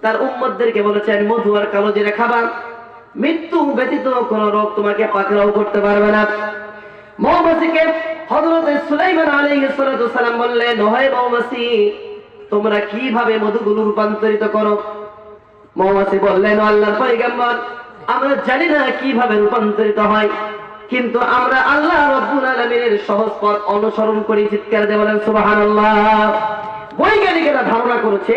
তার উম্মতদেরকে বলেছেন মধু আর কালো জিরা খাবার মৃত্যু ব্যতীত কোন রোগ তোমাকে পাকড়াও করতে পারবে না। মৌমাছিকে হযরত সুলাইমান আলাইহিস সালাম বললেন হয় মৌমাছি, তোমরা কীভাবে মধুগুলো রূপান্তরিত করো? মৌমাছি বললেন "ও আল্লাহর পয়গম্বর, আমরা জানি না কীভাবে রূপান্তরিত হয়, কিন্তু আমরা আল্লাহ রব্বুল আলামিনের সহজ পথ অনুসরণ করি। চিৎকার দিয়ে বলেন, সুবহানাল্লাহ। বৈজ্ঞানিকেরা ধারণা করেছে,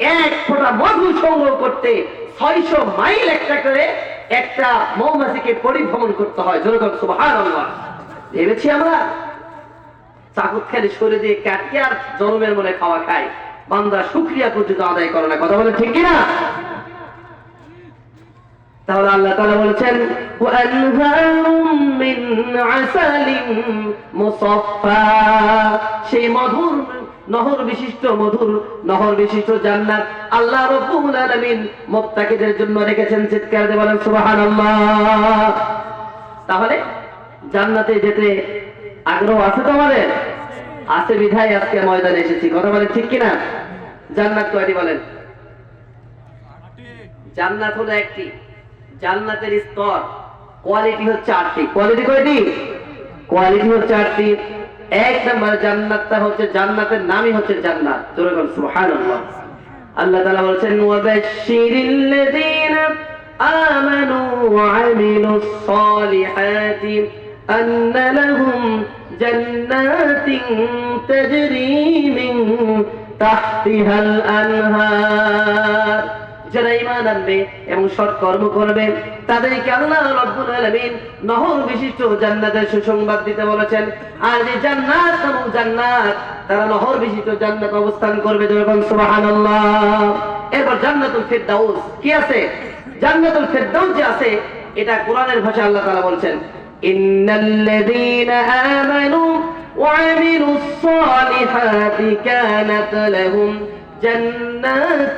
এক ফোঁটা মধু সংগ্রহ করতে ছয়শো মাইল একটা করে একটা মৌমাছিকে পরিভ্রমণ করতে হয়। যেরকম সুবহানাল্লাহ। ভেবেছি আমরা চাকুত খালি সরে দিয়ে কাটিয়ে আর জন্মের মনে খাওয়া খায় বান্দা শুক্রিয়া পর্যন্ত আদায় করে না। কথা বলে ঠিক কিনা? তাহলে আল্লাহ তাআলা বলেছেন সেই মধুর নহর বিশিষ্ট মধুর নহর বিশিষ্ট জান্নাত আল্লাহ রাব্বুল আলামিন মুত্তাকিদের জন্য রেখেছেন চিৎকার দিয়ে বলেন, সুবহানাল্লাহ। তাহলে জান্নাতে যেতে আগ্রহ আছে তো আমাদের আছে বিধায় আজকে ময়দানে এসেছি। কথা বলেন, ঠিক কিনা? জান্নাত কয়টি বলেন? জান্নাত হলো একটি। জান্নাতের স্তর কোয়ালিটি হচ্ছে আটটি। কোয়ালিটি কয়টি? কোয়ালিটি হচ্ছে আটটি। এক নম্বর জান্নাতটা হচ্ছে জান্নাতের নামই হচ্ছে জান্নাত। বল, সুবহানাল্লাহ। আল্লাহ তাআলা বলেছেন ওয়াবাশশিরিল আমানু ওয়া সালিহাতি জান্নাতিন তাজরি মিন তাহতিহাল আনহার। যারা ঈমান আনবে এবং সৎ কর্ম করবে তাদেরকে আল্লাহ রাব্বুল আলামিন নহর বিশিষ্ট জান্নাতের সুসংবাদ দিতে বলেছেন আর যে জান্নাত এবং জান্নাত তারা নহর বিশিষ্ট জান্নাত অবস্থান করবে যখন সুবহানাল্লাহ এরপর জান্নাতুল ফিরদাউস কি আছে জান্নাতুল ফিরদাউস যে আছে এটা কোরআনের ভাষা আল্লাহ তাআলা বলছেন ইন্নাল্লাযীনা আমানু وعملوا الصالحات كانت لهم جنات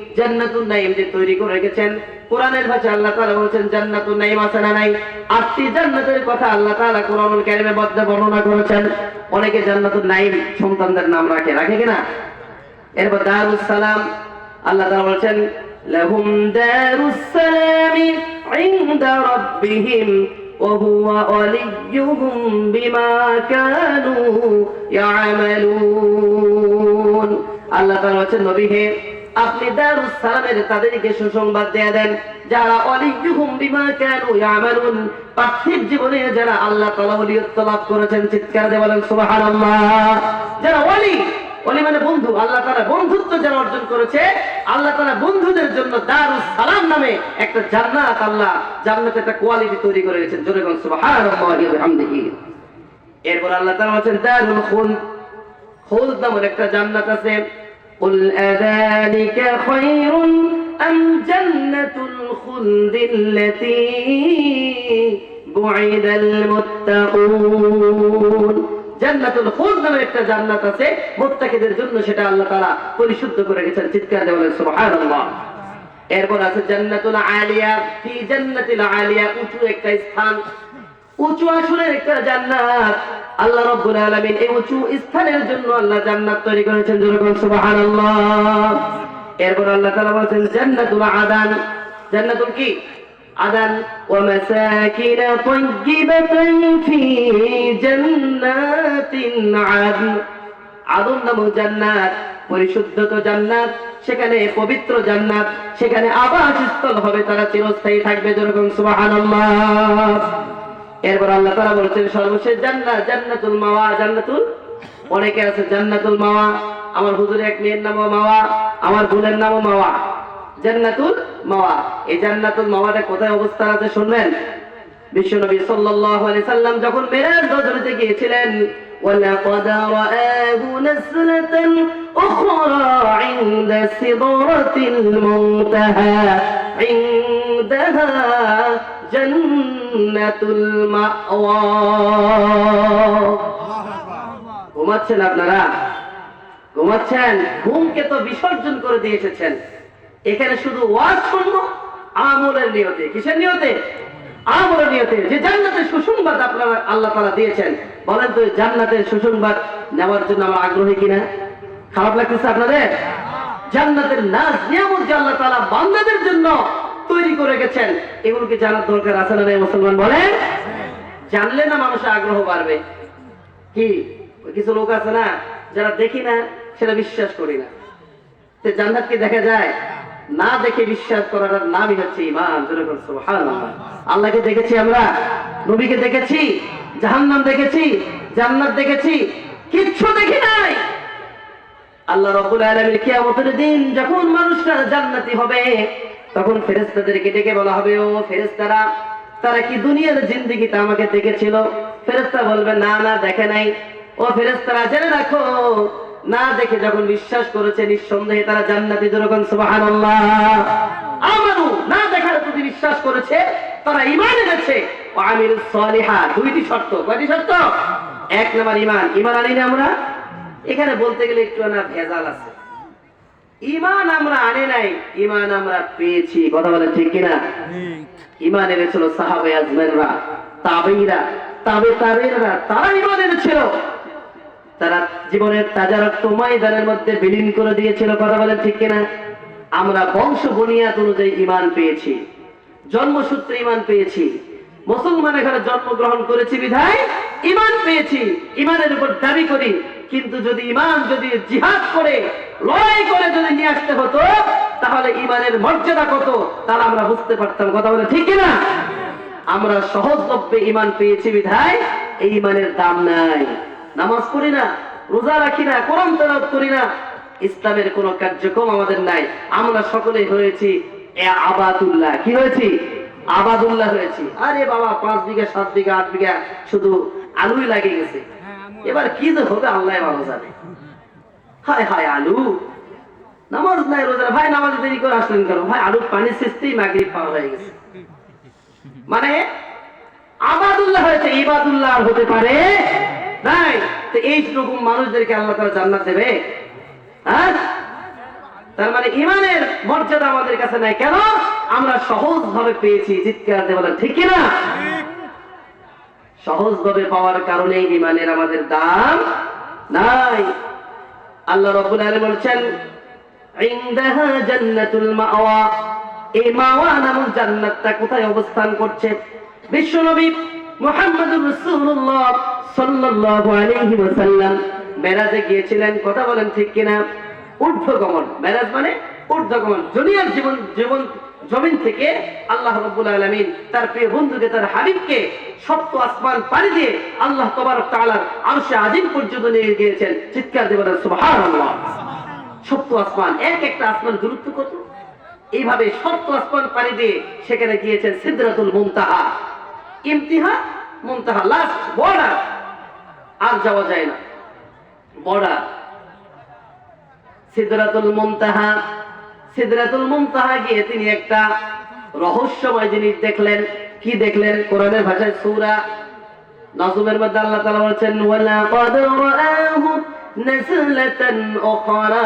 জান্নাতুন নাঈম যে তৈরি করে রেখেছেন কোরআনের ভাষা আল্লাহ তাআলা বলেছেন জান্নাতুন নাঈম আছে না নাই আটটি জান্নাতের কথা আল্লাহ তাআলা কোরআনুল কারীমের মধ্যে বর্ণনা করেছেন অনেকে জান্নাতুন নাঈম সন্তানদের নাম রাখে রাখে কিনা এরপর দারুস সালাম আল্লাহ তাআলা বলেছেন লাহুম দারুস সালামি ইনদা রাব্বিহিম وهو وليهم بما كانوا يعملون আল্লাহ তাআলা বলেছেন নবী হে আপনি দারুস সালামের তাদেরকে সুসংবাদ দিয়ে দেন। যারা অলিয়ুহুম বিমা কানু ইয়ামালুন, পার্থিব জীবনে যারা আল্লাহ তাআলা ওলিয়ত্ব লাভ করেছেন, চিৎকার দিয়ে বলেন, সুবহানাল্লাহ। যারা ওলি ওলি মানে বন্ধু, আল্লাহ তাআলা বন্ধুত্ব যারা অর্জন করেছে, আল্লাহ তাআলা বন্ধুদের জন্য দারুস সালাম নামে একটা জান্নাত আল্লাহ জান্নাতে একটা কোয়ালিটি তৈরি করে রেখেছেন জোরে বলেন, সুবহানাল্লাহি ওয়া বিহামদিহি। এরপর আল্লাহ তাআলা বলেন দারুল খুলদ খুলদ নামের একটা জান্নাত আছে। قل أذلك خير أم جنة الخلد التي بعد المتقون জান্নাতুল খুলদ নামের একটা জান্নাত আছে মুত্তাকিদের জন্য সেটা আল্লাহ তাআলা পরিশুদ্ধ করে রেখেছেন চিৎকার দিয়ে বলেন সুবহানাল্লাহ এরপর আছে জান্নাতুল আলিয়া ফি জান্নাতিল আলিয়া উঁচু একটা স্থান উঁচু আসনের একটা জান্নাত। আল্লাহ রাব্বুল আলামিন এই উঁচু স্থানের জন্য আল্লাহ জান্নাত তৈরি করেছেন যেরকম সুবহানাল্লাহ। এরপর আল্লাহ তাআলা বলেছেন, জান্নাতুল আদান। জান্নাতুল কি? আদান। ওয়া মাসাকিন তাইয়্যিবাতান ফি জান্নাতিন আদন। আদম নামক জান্নাত পরিশুদ্ধ তো জান্নাত, সেখানে পবিত্র জান্নাত, সেখানে আবাসস্থল হবে, তারা চিরস্থায়ী থাকবে যেরকম সুবহানাল্লাহ। এরপর আল্লাহ তাআলা বলেছেন সর্বশেষ জান্নাত জান্নাতুল মাওয়া জান্নাতুল অনেকে আছে জান্নাতুল মাওয়া আমার হুজুরের এক মেয়ের নামও মাওয়া আমার বোনের নামও মাওয়া জান্নাতুল মাওয়া এই জান্নাতুল মাওয়াটা কোথায় অবস্থান আছে শুনবেন বিশ্বনবী সাল্লাল্লাহু আলাইহি সাল্লাম যখন মেরাজ রজনীতে গিয়েছিলেন ولقد رآه نزلة أخرى عند سدرة المنتهى عندها جنة المأوى ঘুমাচ্ছেন আপনারা ঘুমাচ্ছেন ঘুমকে তো বিসর্জন করে দিয়ে এসেছেন এখানে শুধু ওয়াজ শুনবো আমলের নিয়তে কিসের নিয়তে আমলের নিয়তে যে জান্নাতের সুসংবাদ আপনারা আল্লাহ তাআলা দিয়েছেন বলেন তো এই জান্নাতের সুসংবাদ নেওয়ার জন্য আমরা আগ্রহী কিনা খারাপ লাগতেছে আপনাদের জান্নাতের নাজ নিয়ামত যে আল্লাহ তাআলা বান্দাদের জন্য তৈরি করে গেছেন এগুলোকে জানার দরকার আছে না মুসলমান বলেন? জানলে না মানুষের আগ্রহ বাড়বে। কি? কিছু লোক আছে না, যারা দেখি না, সেটা বিশ্বাস করি না। তো জান্নাতকে দেখা যায়? না দেখে বিশ্বাস করার নামই হচ্ছে ইমান আল্লাহকে দেখেছি আমরা, নবীকে দেখেছি, জাহান্নাম দেখেছি, জান্নাত দেখেছি, কিচ্ছু দেখি নাই। আল্লাহ রাব্বুল আলামিন কিয়ামতের দিন যখন মানুষরা জান্নাতি হবে তখন ফেরেশতাদেরকে ডেকে বলা হবে, ও ফেরেশতারা, তারা কি দুনিয়ার জিন্দেগিতে আমাকে দেখেছিল? ফেরেশতা বলবে, না না, দেখে নাই। ও ফেরেস্তারা জেনে রাখো, না দেখে যখন বিশ্বাস করেছে, নিঃসন্দেহে তারা জান্নাতি যেরকম সুবহানাল্লাহ। আমানু, না দেখার প্রতি বিশ্বাস করেছে, তারা ঈমান এনেছে। ও আমিলুস সালিহাত দুইটি শর্ত, কয়টি শর্ত? এক নম্বর ঈমান ঈমান আনি না আমরা? এখানে বলতে গেলে একটু না ভেজাল আছে। ইমান আমরা আনে নাই ইমান আমরা পেয়েছি। কথা বলে ঠিক কিনা? ইমান এনেছিল সাহাবে আজমেররা তাবেইরা তাবে তাবেইরা তারা ইমান এনেছিল। তারা জীবনের তাজা রক্ত ময়দানের মধ্যে বিলীন করে দিয়েছিল কথা বলে ঠিক কিনা? আমরা বংশ বুনিয়াদ অনুযায়ী ইমান পেয়েছি জন্মসূত্রে ইমান পেয়েছি। মুসলমান এখানে জন্মগ্রহণ করেছি বিধায় ইমান পেয়েছি ইমানের উপর দাবি করি। কিন্তু যদি ইমান যদি জিহাদ করে, লড়াই করে যদি নিয়ে আসতে হতো, তাহলে ইমানের মর্যাদা কত তাহলে আমরা বুঝতে পারতাম। কথা বলে ঠিক কিনা? আমরা সহজলভ্যে ইমান পেয়েছি বিধায়, এই ইমানের দাম নাই। নামাজ পড়ি না, রোজা রাখি না, কোরআন তেলাওয়াত করি না, ইসলামের কোন কার্যক্রম আমাদের নাই। আমরা সকলে হয়েছি আবাদুল্লাহ। কি হয়েছি? আবাদুল্লাহ হয়েছি। আরে বাবা পাঁচ বিঘা সাত বিঘা আট বিঘা শুধু আলুই লাগে গেছে। এবার কি যে হবে আল্লাহ ভালো জানে। হায় হায় আলু। নামাজ নাই রোজা ভাই নামাজ দেরি করে আসলেন কেন? ভাই আলুর পানি মাগরিব পার হয়ে গেছে। মানে আবাদুল্লাহ হয়েছে ইবাদুল্লাহ হতে পারে নাই। তো এই রকম মানুষদেরকে আল্লাহ তারা জান্নাত দেবে। হ্যাঁ? তার মানে ইমানের মর্যাদা আমাদের কাছে নাই। কেন? আমরা সহজ ভাবে পেয়েছি, চিৎকার বলেন, ঠিক কিনা? সহজ ভাবে পাওয়ার কারণে ইমানের আমাদের দাম নাই। আল্লাহ রব্বুল আলামিন বলছেন কোথায় অবস্থান গিয়েছিলেন। কথা বলেন ঠিক কিনা? ঊর্ধ্বগমন। মেরাজ মানে ঊর্ধ্বগমন। দুনিয়ার জীবন জীবন, জমিন থেকে আল্লাহ রাব্বুল আলামিন তার প্রিয় বন্ধুকে, তার হাবিবকে সপ্ত আসমান পাড়ি দিয়ে আল্লাহ তবারক তাআলার আরশে আজিম পর্যন্ত নিয়ে গিয়েছেন। চিৎকার সুবহানাল্লাহ। সপ্ত আসমান, এক একটা আসমান দূরত্ব কত? এইভাবে সপ্ত আসমান পাড়ি দিয়ে সেখানে গিয়েছেন সিদরাতুল মুনতাহা। ইমতিহা মুনতাহা, লাস্ট বর্ডার। আর যাওয়া যায় না। বর্ডার সিদ্ধরাতুল মুনতাহা। সিদ্ধরাতুল মুনতাহা গিয়ে তিনি একটা রহস্যময় জিনিস দেখলেন। কি দেখলেন? কোরআনের ভাষায় সুরা নাজুমের মধ্যে আল্লাহ তালা বলছেন ওয়ালা কদ নাজলাতান উখরা।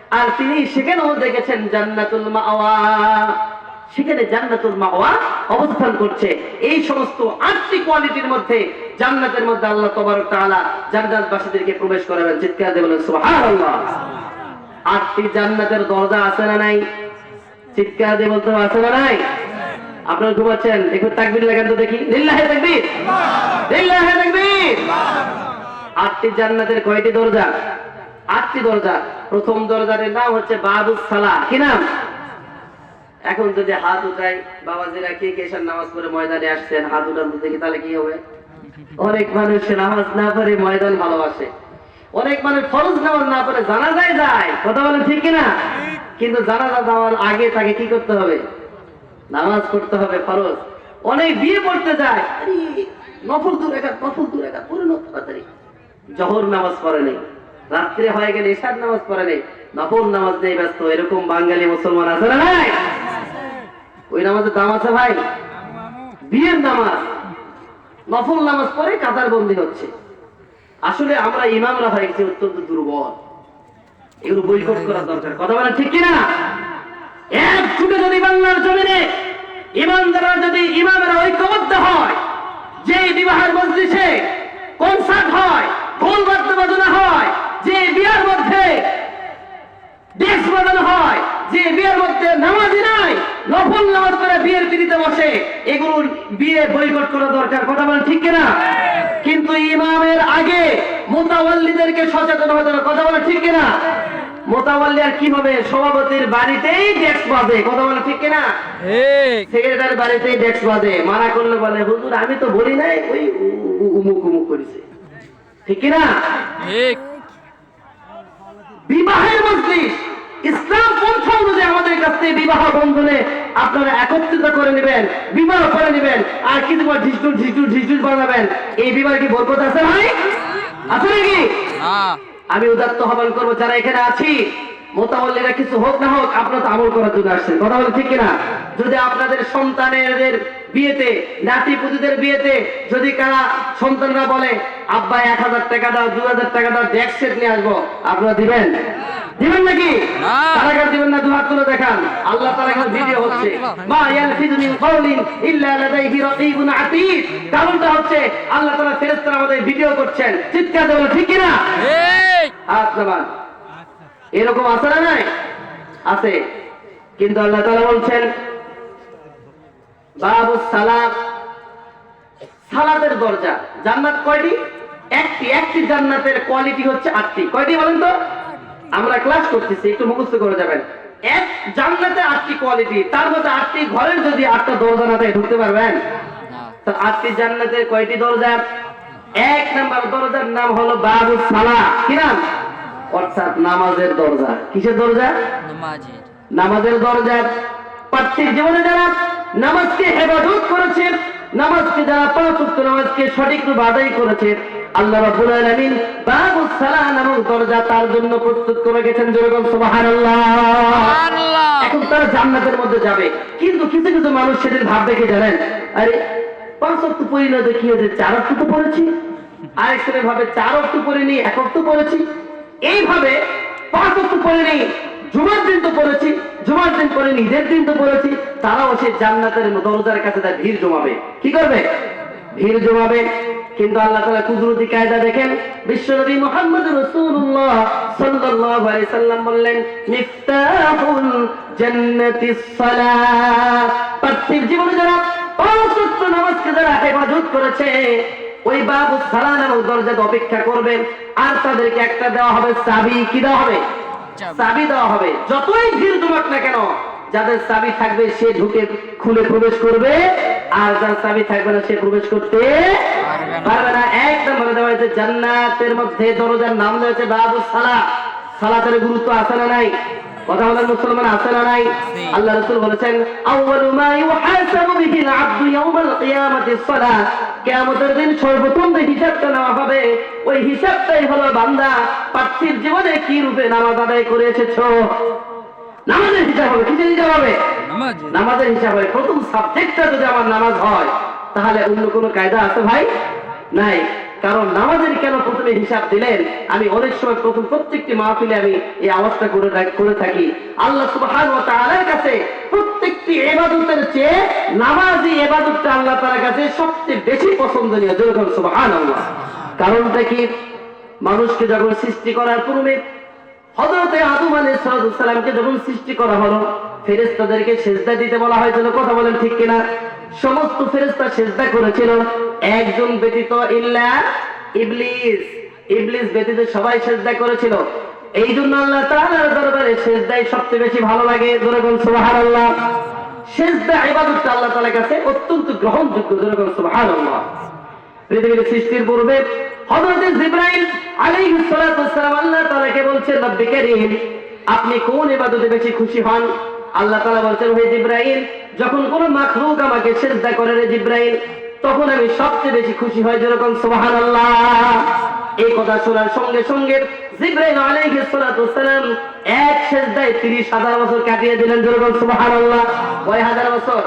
আর তিনি সেখানেও দেখেছেন জান্নাতুল মাওয়া। সেখানে জান্নাতুল মাওয়া অবস্থান করছে। এই সমস্ত আটটি কোয়ালিটির মধ্যে জান্নাতের মধ্যে আল্লাহ প্রবেশ করাবেন। চিৎকার আটটি জান্নাতের দরজা আছে না নাই? চিৎকার দিয়ে বলতে আছে না নাই? আপনারা ঘুমাচ্ছেন? একটু তাকবির লাগান তো দেখি। লিল্লাহে তাকবীর। লিল্লাহে আটটি জান্নাতের কয়টি দরজা? আটটি দরজা। প্রথম দরজার নাম হচ্ছে বাবু সালা কি নাম? এখন যদি হাত উঠাই বাবাজিরা কে কে নামাজ পড়ে ময়দানে আসছেন, হাত উঠান দেখি তাহলে কি হবে? অনেক মানুষ নামাজ না পড়ে ময়দান ভালোবাসে। অনেক মানুষ ফরজ নামাজ না পড়ে জানাজায় যায়। যায় কথা বলেন ঠিক কিনা? কিন্তু জানাজা যাওয়ার আগে তাকে কি করতে হবে? নামাজ পড়তে হবে ফরজ। অনেক বিয়ে পড়তে যায়। নফল দূর একা, নফল দূর একা নাও তাড়াতাড়ি। জহর নামাজ পড়ে নেই। রাত্রে হয়ে গেলে এশার নামাজ পড়ে নেই নফল নামাজ নেই ব্যস্ত, এরকম বাঙালি মুসলমান আছে না নাই? ওই নামাজের দাম আছে ভাই? বিয়ের নামাজ। নফল নামাজ পড়ে কাতার বন্দি হচ্ছে। আসলে আমরা ইমামরা হয়ে গেছি অত্যন্ত দুর্বল। এগুলো বৈকট করা দরকার। কথা বলা ঠিক কিনা? এক ছুটে যদি বাংলার জমিনে ইমানদাররা যদি ইমামেরা ঐক্যবদ্ধ হয় যে বিবাহের মজলিসে কনসার্ট হয়, ঢোল বাদ্য বাজনা হয় যে বিয়ার মধ্যে ডেস্ক বাজানো হয় যে বিয়ের মধ্যে নামাজই নাই নফল নামাজ করে বিয়ের পিড়িতে বসে এগুলো বিয়ে বৈকট করা দরকার কথা বলেন ঠিক কিনা? কিন্তু ইমামের আগে মোতাওয়াল্লিদেরকে সচেতন হতে হবে কথা বলেন ঠিক কিনা? মোতাওয়াল্লি আর কি হবে? সভাপতির বাড়িতেই ডেস্ক বাজে কথা বলেন ঠিক কিনা? সেক্রেটারি বাড়িতেই ডেস্ক বাজে মানা করলে বলে হুজুর আমি তো বলি নাই ওই উমুক উমুক করেছে। ঠিক কিনা? ঠিক। বিবাহের মজলিস। ইসলাম পন্থা অনুযায়ী আমাদের কাছ থেকে বিবাহ বন্ধনে আপনারা একত্রিত করে নেবেন বিবাহ করে নেবেন আর কিছু ঢিসডুল ঢিসডুল ঢিসডুল বানাবেন। এই বিবাহ কি বরকত আছে ভাই? আছে নাকি? আমি উদাত্ত আহ্বান করব যারা এখানে আছি মোতাবল্লিরা কিছু হোক না হোক আপনারা তো আমল করার জন্য আসছেন। কথা বলে ঠিক কিনা? যদি আপনাদের সন্তানের বিয়েতে নাতি পুতিদের বিয়েতে যদি কারা সন্তানরা বলে আব্বা এক হাজার টাকা দাও দু হাজার টাকা দাও ডেস্ক সেট নিয়ে আসব। আপনারা দিবেন? দিবেন নাকি? না। তারা দিবেন না? দু হাত তুলে দেখান। আল্লাহ তারা এখানে ভিডিও হচ্ছে। মা ইয়ালফিযু মিন কাওলিন ইল্লা লাদাইহি রাকীবুন আতীদ কারণটা হচ্ছে আল্লাহ তাআলা ফেরেশতারা আমাদের ভিডিও করছেন। চিৎকার দেবেন ঠিক কিনা? ঠিক। হাত নামান। এরকম আছে না নাই? আছে। কিন্তু আল্লাহ তাআলা বলছেন বাবু সালাত সালাতের দরজা। জান্নাত কয়টি? একটি। একটি জান্নাতের কোয়ালিটি হচ্ছে আটটি। কয়টি বলেন তো? আমরা ক্লাস করতেছি একটু মুখস্থ করে যাবেন। এক জান্নাতে আটটি কোয়ালিটি তার মধ্যে আটটি ঘরের যদি আটটা দরজা না থাকে ঢুকতে পারবেন? তো আটটি জান্নাতের কয়টি দরজা? এক নাম্বার দরজার নাম হলো বাবু সালা কি নাম? অর্থাৎ নামাজের দরজা। কিসের দরজা? নামাজের। দরজা। পার্থিব জীবনে যারা নামাজকে হেফাজত করেছেন নামাজকে যারা পাঁচ ওয়াক্ত নামাজকে সঠিক রূপে আদায় করেছে আল্লাহ রাব্বুল আলামিন বাবু সালা নামক দরজা তার জন্য প্রস্তুত করে গেছেন যেরকম সুবহানাল্লাহ। এখন তারা জান্নাতের মধ্যে যাবে। কিন্তু কিছু কিছু মানুষ সেদিন ভাববে কি জানেন? আরে পাঁচ অক্ট পড়ি না দেখি যে চার অক্ট তো পড়েছি। আরেক ছেলে ভাবে চার অক্ট পড়িনি এক অক্ট পড়েছি। এইভাবে পাঁচ অক্ট পড়িনি জুমার দিন তো পড়েছি জুমার দিন পরে ঈদের দিন তো পড়েছি। তারাও সে জান্নাতের দরজার কাছে তার ভিড় জমাবে। কি করবে? ভিড় জমাবে। কিন্তু আল্লাহ তাআলা কুদরতি কায়দা দেখেন বিশ্বনবী মুহাম্মদ রাসূলুল্লাহ সাল্লাল্লাহু আলাইহি সাল্লাম বললেন মিফতাহুল জান্নাতিস পার্থিব জীবনে যারা পাঁচ ওয়াক্ত নামাজকে যারা হেফাজত করেছে ওই বাবু সালাহ নামক দরজাতে অপেক্ষা করবেন। আর তাদেরকে একটা দেওয়া হবে চাবি কি দেওয়া হবে। চাবি দেওয়া হবে। যতই ভিড় জমাক না কেন যাদের চাবি থাকবে সে ঢুকে খুলে প্রবেশ করবে। আর যার চাবি থাকবে না সে প্রবেশ করতে পারবে না। পারবে না। এক নম্বরে দেওয়া হয়েছে জান্নাতের মধ্যে দরজার নাম দেওয়া হয়েছে বাবু সালা সালাতের গুরুত্ব আছে না নাই? কথা বলেন মুসলমান আছে না নাই? আল্লাহ রাসূল বলেছেন আউয়ালু মা ইউহাসাবু বিহিল আবদু ইয়াউমাল কিয়ামাতিস কিয়ামতের দিন সর্বপ্রথম যে হিসাবটা নেওয়া হবে ওই হিসাবটাই হলো বান্দা পার্থিব জীবনে কি রূপে নামাজ আদায় করে এসেছ নামাজের হিসাব হবে কিসের হিসাব হবে? নামাজের। হিসাব হয় প্রথম সাবজেক্টটা যদি আমার নামাজ হয় তাহলে অন্য কোনো কায়দা আছে ভাই? নাই। কারণ নামাজের কেন প্রথমে হিসাব দিলেন? আমি অনেক সময় প্রথম প্রত্যেকটি মাহফিলে আমি এই আওয়াজটা করে করে থাকি। আল্লাহ সুবহানাহু ওয়া তাআলার কাছে প্রত্যেকটি ইবাদতের চেয়ে নামাজি ইবাদতটা আল্লাহ তাআলার কাছে সবচেয়ে বেশি পছন্দনীয়। যেরকম সুবহানাল্লাহ। কারণটা কি? মানুষকে যখন সৃষ্টি করার পূর্বে হযরতে আদম আলাইহিস সালামকে যখন সৃষ্টি করা হলো, ফেরেশতাদেরকে সেজদা দিতে বলা হয়েছিল। কথা বলেন ঠিক কিনা? সমস্ত ফেরেশতা সেজদা করেছিল। একজন ব্যতীত ইল্লা ইবলিস। ইবলিস ব্যতীত সবাই সেজদা করেছিল। এই জন্য আল্লাহ তাআলার দরবারে সেজদাই সবচেয়ে বেশি ভালো লাগে। জোরে বল সুবহানাল্লাহ। সেজদা ইবাদতটা আল্লাহ তাআলার কাছে অত্যন্ত গ্রহণযোগ্য। জোরে বল সুবহানাল্লাহ। পৃথিবীর সৃষ্টির পূর্বে হযরত জিবরাইল আলাইহিস সালাতু ওয়াসসালাম আল্লাহ তাআলাকে বলছেন, রব্বি কারীম, আপনি কোন ইবাদতে বেশি খুশি হন? আল্লাহ তাআলা বলছেন, হে জিবরাইল, যখন কোন মাখলুক আমাকে সিজদা করে রে জিবরাইল, তখন আমি সবচেয়ে বেশি খুশি হই যেরকম সুবহানাল্লাহ। এই কথা শোনার সঙ্গে সঙ্গে জিবরাইল আলাইহিস সালাতু ওয়াসসালাম এক সিজদায় 30 হাজার বছর কাটিয়ে দিলেন যেরকম সুবহানাল্লাহ। কয় হাজার বছর?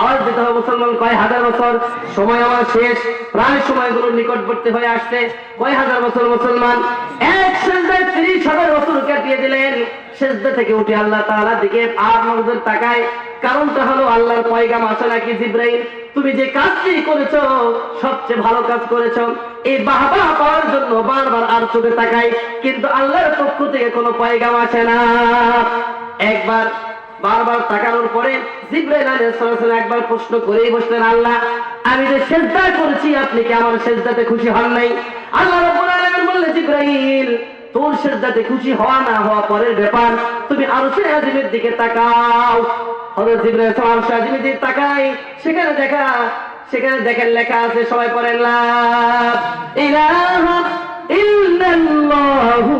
আওয়াজ দিতে হবে মুসলমান কয় হাজার বছর সময় আমার শেষ প্রায় সময়গুলোর নিকটবর্তী হয়ে আসছে। কয় হাজার বছর মুসলমান? এক সেজদায় ত্রিশ হাজার বছর কাটিয়ে দিলেন। সেজদা থেকে উঠে আল্লাহ তাআলার দিকে আর নজর তাকায়। কারণটা হলো আল্লাহর পয়গাম আসে নাকি জিব্রাইল? তুমি যে কাজটি করেছ, সবচেয়ে ভালো কাজ করেছ, এই বাহবা পাওয়ার জন্য বারবার আর চোখে তাকাই কিন্তু আল্লাহর পক্ষ থেকে কোনো পয়গাম আসে না। একবার বারবার তাকানোর পরে জিব্রাইল একবার প্রশ্ন করেই বসলেন, আল্লাহ, আমি যে সেজদা করেছি, আপনি কি আমার সেজদাতে খুশি হন নাই? আল্লাহ রাব্বুল আলামিন বললেন, জিব্রাইল, তোর সেজদাতে খুশি হওয়া না হওয়া পরের ব্যাপার, তুমি আরশে আজিমের দিকে তাকাও। হযরত জিব্রাইল সালাম আজিমের দিকে তাকাই সেখানে দেখা, সেখানে দেখেন লেখা আছে, সবাই পড়েন, লা ইলাহা ইল্লাল্লাহু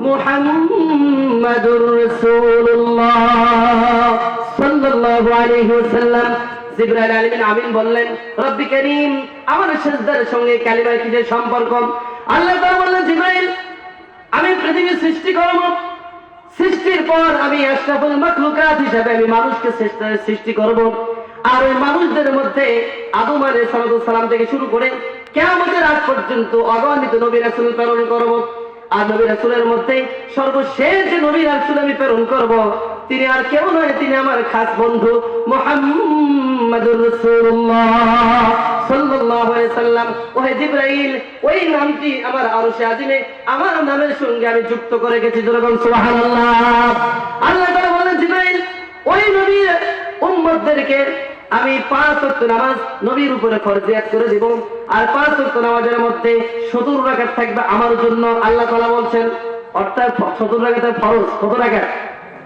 মুহাম্মাদুর রাসূলুল্লাহ সাল্লাল্লাহু আলাইহি ওয়াসাল্লাম। জিবরাইল আলামিন আমিন বললেন, রব্বি করিম, আমার সেজদার সঙ্গে কালিমার কিসের সম্পর্ক? আল্লাহ তাআলা বললেন, জিবরাইল, আমি পৃথিবী সৃষ্টি করব। সৃষ্টির পর আমি আশরাফুল মাখলুকাত হিসাবে আমি মানুষকে সৃষ্টি- সৃষ্টি করব। আর ওই মানুষদের মধ্যে আদম আলাইহিস সালাম থেকে শুরু করে কিয়ামতের আগ পর্যন্ত অগণিত নবী রাসূল প্রেরণ করব। আর নবী রাসূলের মধ্যে সর্বশেষ যে নবী রাসূল আমি প্রেরণ করব, তিনি আর কেউ নয়, তিনি আমার খাস বন্ধু মুহাম্মাদুর রাসূলুল্লাহ সাল্লাল্লাহু আলাইহি সাল্লাম। ওহে জিবরাইল, ওই নামটি আমার আরশে আজিমে, আমার নামের সঙ্গে আমি যুক্ত করে গেছি যেরকম সুবহানাল্লাহ। আল্লাহ তাআলা বলেন, জিবরাইল, ওই নবীর উম্মতদেরকে আমি পাঁচ ওয়াক্ত নামাজ নবীর উপরে ফরজিয়াত করে দিব। আর পাঁচ ওয়াক্ত নামাজের মধ্যে সত্তর রাকাত থাকবে আমার জন্য। আল্লাহ তাআলা বলছেন, অর্থাৎ সত্তর রাকাতের ফরজ কত রাকাত?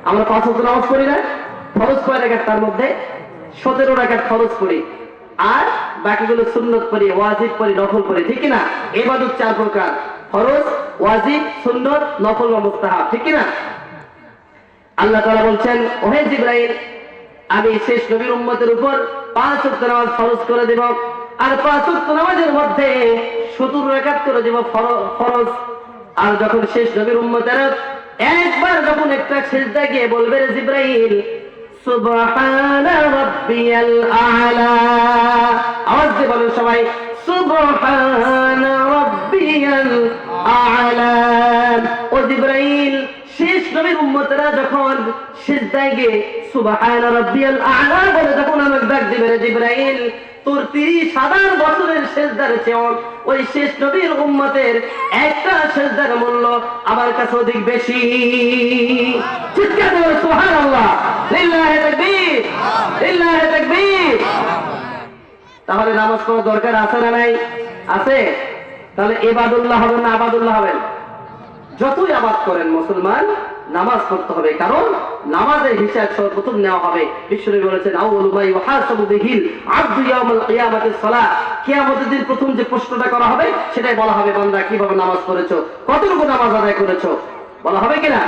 আমরা পাঁচ ওয়াক্ত নামাজ পড়ি না। ফরজ কয় রাকাত? তার মধ্যে সতেরো রাকাত ফরজ পড়ি। আর বাকিগুলো সুন্নত পড়ি, ওয়াজিব পড়ি, নফল পড়ি, ঠিক না এবাদত চার প্রকার। ফরজ, ওয়াজিব, সুন্নত, নফল বা মুস্তাহাব, ঠিক না আল্লাহ তাআলা বলছেন, ওহে জিব্রাইল আমি শেষ নবীর উম্মতের উপর পাঁচ ওয়াক্ত নামাজ ফরজ করে দেব। আর পাঁচ ওয়াক্ত নামাজের মধ্যে সত্তর রাকাত করে দেব ফরজ। আর যখন শেষ নবীর উম্মতের একবার যখন একটা সেজদা গিয়ে বলবে জিব্রাইল, সুবহান রাব্বিয়াল আ'লা। আওয়াজ দিয়ে বলেন সবাই, সুবহান রাব্বিয়াল আ'লা। ও জিব্রাইল শেষ নবীর উম্মতেরা যখন সিজদায় গিয়ে, সুবহান রাব্বিয়াল আ'লা বলে যখন আমাকে ডাক দিবে রে জিব্রাইল, তোর তিরিশ হাজার বছরের সেজদার চেয়েও ওই শেষ নবীর উম্মতের একটা সেজদার মূল্য আমার কাছে অধিক বেশি। চিৎকার দেবে সুবহানাল্লাহ। লিল্লাহি তাকবীর। লিল্লাহি তাকবীর। তাহলে নামাজ পড়ার দরকার আছে না নাই? আছে? তাহলে এবাদুল্লাহ হবে না আবাদুল্লাহ হবেন যতই আবাদ করেন মুসলমান, নামাজ পড়তে হবে। কারণ নামাজের হিসাব সর্বপ্রথম নেওয়া হবে। বিশ্বনবী বলেছেন, আউয়ালু মা ইউহাসাবু বিহিল আবদু ইয়াউমাল সালাহ। কিয়ামতের দিন প্রথম যে প্রশ্নটা করা হবে, সেটাই বলা হবে, বান্দা, কীভাবে নামাজ পড়েছো? কতটুকু নামাজ আদায় করেছ? বলা হবে কিনা?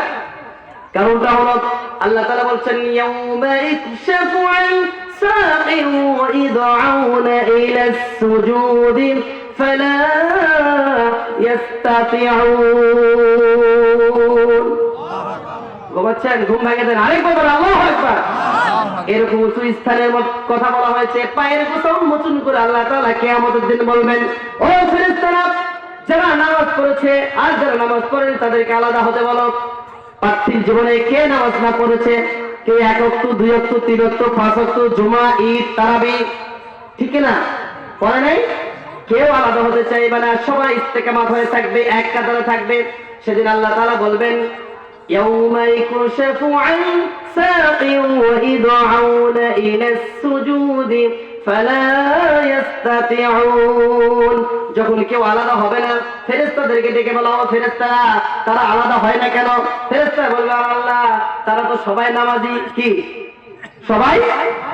কারণটা হলো, আল্লাহ তাআলা বলছেন, ইয়াউমা ইয়াস্তাতিউন ঘুমাচ্ছেন? ঘুম আরেকবার এরকম উঁচু স্থানের কথা বলা হয়েছে। পায়ের কথা উন্মোচন করে আল্লাহ দিন বলবেন, ও যারা নামাজ আর যারা নামাজ পড়েন, তাদেরকে আলাদা হতে বলো। পার্থিব জীবনে কে নামাজ না পড়েছে? কে এক অক্ত, দুই অক্ত, তিন অক্ত, পাঁচ অক্ত, জুমা, ঈদ, তারাবি? ঠিক না? পড়ে নাই? কেউ আলাদা হতে চাইবে না সবাই ইস্তেকামাত হয়ে থাকবে এক কাতারে থাকবে সেদিন আল্লাহ তাআলা বলবেন يوم يكشف عن ساق ويدعون إلى السجود فلا يستطيعون যখন কেউ আলাদা হবে না ফেরেস্তাদেরকে ডেকে বলা হবে ফেরেস্তারা তারা আলাদা হয় না কেন ফেরেস্তা বলবে "আমার আল্লাহ তারা তো সবাই নামাজি কি সবাই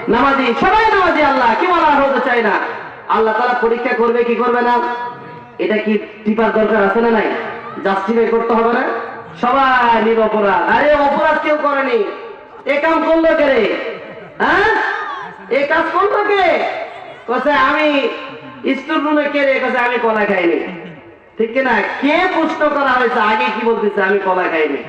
নামাজি সবাই নামাজি আল্লাহ কেউ আলাদা হতে চায় না আল্লাহ তারা পরীক্ষা করবে, কি করবে না? এটা কি টিপার দরকার আছে না নাই? জাস্টিফাই করতে হবে না? সবাই নিরপরাধ আরে, অপরাধ কেউ করেনি। এ কাম করল কে রে? হ্যাঁ? এ কাজ করল কে? কসে আমি স্টোর রুমে কে রে? কসে আমি কলা খাইনি। ঠিক না কে প্রশ্ন করা হয়েছে? আগে কি বলতেছে, আমি কলা খাইনি।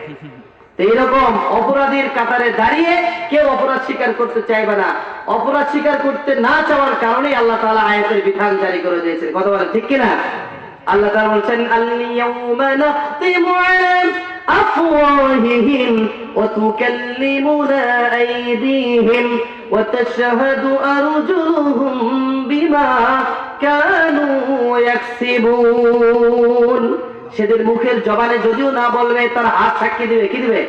এইরকম অপরাধীর কাতারে দাঁড়িয়ে কেউ অপরাধ স্বীকার করতে চাইবে না। অপরাধ স্বীকার করতে না চাওয়ার কারণেই আল্লাহ তালা আয়াতের বিধান জারি করে দিয়েছেন। কথা বলে ঠিক কিনা? আল্লাহ তাআলা বলছেন, আল-ইয়াউমা নাখতিমু আলা আফওয়াহিহিম ওয়া তুকাল্লিমুনা আইদিহিম ওয়া সেদের মুখের জবানে যদিও না বলবে, তার হাত সাক্ষী দিবে। কি দিবে?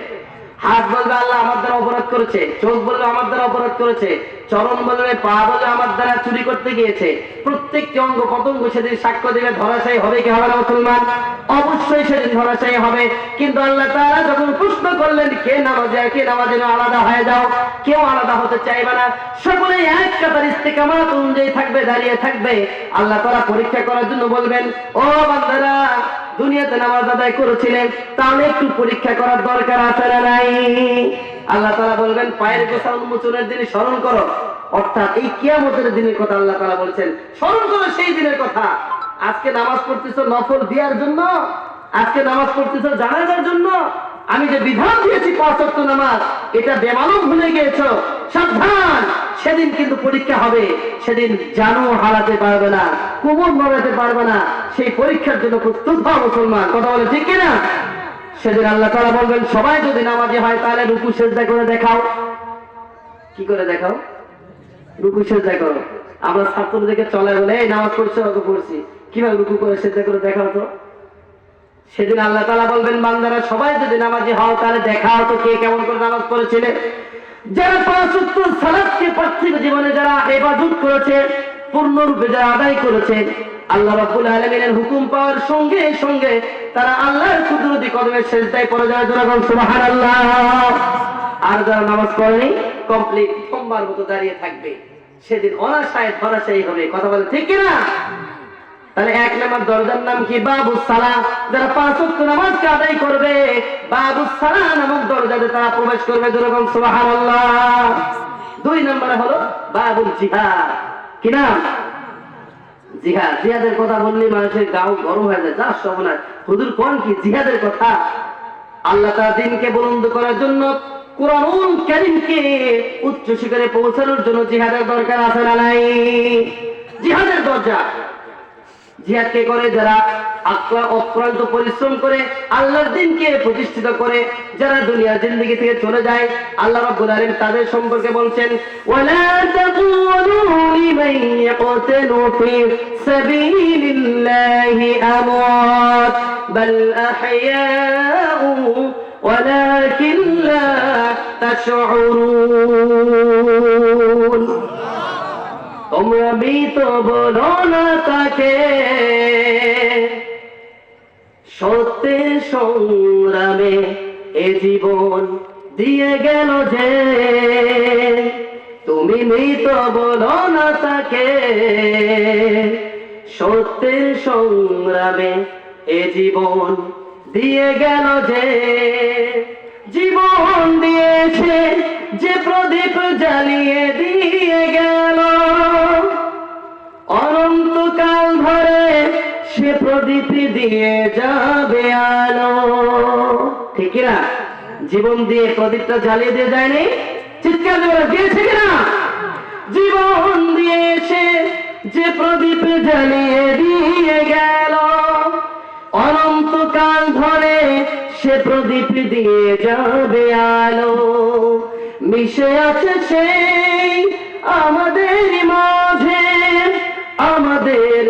হাত বলবে, আল্লাহ আমার দ্বারা অপরাধ করেছে। চোখ বলবে, আমার দ্বারা অপরাধ করেছে। চরণ বলবে পা বলবে আমার দ্বারা চুরি করতে গিয়েছে। প্রত্যেকটি অঙ্গ পতঙ্গ সেদিন সাক্ষ্য দেবে, ধরাশায়ী হবে কি হবে না মুসলমান? অবশ্যই সেদিন ধরাশায়ী হবে। কিন্তু আল্লাহ তাআলা যখন প্রশ্ন করলেন, কে নামাজে কে নামাজে আলাদা হয়ে যাও, কেউ আলাদা হতে চাইবে না। সকলে এক কাতার ইস্তেকামাত অনুযায়ী থাকবে, দাঁড়িয়ে থাকবে। আল্লাহ তাআলা পরীক্ষা করার জন্য বলবেন, ও বান্দারা, দুনিয়াতে নামাজ আদায় করেছিলেন, তাহলে একটু পরীক্ষা করার দরকার আছে না নাই? আল্লাহ তাআলা বলবেন, পায়ের গোসা উন্মোচনের দিনে স্মরণ করো। অর্থাৎ এই কিয়ামতের দিনের কথা আল্লাহ তাআলা বলছেন। স্মরণ করো সেই দিনের কথা। আজকে নামাজ পড়তেছো নফল দেওয়ার জন্য, আজকে নামাজ পড়তেছো জানাজার জন্য। আমি যে বিধান দিয়েছি পাঁচ নামাজ, এটা বেমালুম ভুলে গিয়েছো। সাবধান! সেদিন কিন্তু পরীক্ষা হবে। সেদিন জানো হারাতে পারবে না, কোমর নড়াতে পারবে না। সেই পরীক্ষার জন্য প্রস্তুত হও মুসলমান। কথা বলে ঠিক কিনা? সেদিন আল্লাহ তাআলা বলবেন, সবাই যদি নামাজি হয় তাহলে রুকু সেজদা করে দেখাও। কি করে দেখাও? রুকু সেজদা করো। আমরা ছাত্রদেরকে চলে বলে, এই নামাজ পড়ছো ওকে পড়ছি। কীভাবে রুকু করে, সেজদা করে দেখাও তো? সেদিন আল্লাহ তালা বলবেন, বান্দারা, সবাই যদি নামাজি হও তাহলে দেখাও তো কে কেমন করে নামাজ পড়েছিলে। যারা পাঁচ সালাতকে পার্থিব জীবনে যারা ইবাদত করেছে পূর্ণরূপে যারা আদায় করেছে, আল্লাহ রাব্বুল আলামিনের হুকুম পাওয়ার সঙ্গে সঙ্গে তারা আল্লাহর কুদরতি কদমে সেজদায় পড়ে জন্য এখন সুবহানাল্লাহ। আর যারা নামাজ পড়েনি কমপ্লিট সোমবার মতো দাঁড়িয়ে থাকবে। সেদিন অনাশায় ধরাশায়ী হবে, কথা বলে ঠিক কিনা? তাহলে এক নাম্বার দরজার নাম কি? বাবু সালা যারা পাঁচ ওয়াক্ত নামাজকে আদায় করবে বাবু সালা নামক দরজাতে তারা প্রবেশ করবে যেরকম সুবহানাল্লাহ। দুই নম্বরে হলো বাবুল জিহাদ। কি নাম? জিহাদ। জিহাদের কথা বললে মানুষের গাও গরম হয়ে যায়। যা সবনা হুজুর, কোন কি? জিহাদের কথা। আল্লাহ তার দিনকে বুলন্দ করার জন্য কোরআনুল কারীমকে উচ্চ শিখরে পৌঁছানোর জন্য জিহাদের দরকার আছে না নাই? জিহাদের দরজা। জিহাদকে করে? যারা অক্লান্ত পরিশ্রম করে আল্লাহর দিনকে প্রতিষ্ঠিত করে, যারা দুনিয়ার জিন্দগি থেকে চলে যায়, আল্লাহ রব্বুল আলামিন তাদের সম্পর্কে বলছেন, ওয়ালা তাকুলু লিমান ইয়াকতালু ফি সাবিলিল্লাহি আমওয়াত, বাল আহয়াউ ওয়ালাকিন লা তাশউরুন। তোমরা মৃত বলো না তাকে সত্যের সংগ্রামে এ জীবন দিয়ে গেল যে। তুমি মৃত বলো না তাকে? সত্যের সংগ্রামে এ জীবন দিয়ে গেল যে। জীবন দিয়েছে যে প্রদীপ জ্বালিয়ে দিয়ে গেল অনন্তকাল ধরে সে প্রদীপ দিয়ে যাবে আলো। ঠিক না জীবন দিয়ে প্রদীপটা জ্বালিয়ে দিয়ে যায়নি? চিৎকার করে দিয়েছে কিনা? জীবন দিয়েছে যে প্রদীপ জ্বালিয়ে দিয়ে গেল। অনন্তকাল ধরে সে প্রদীপ দিয়ে যাবে আলো। মিশে আছে সেই আমাদের মাঝে। আমাদের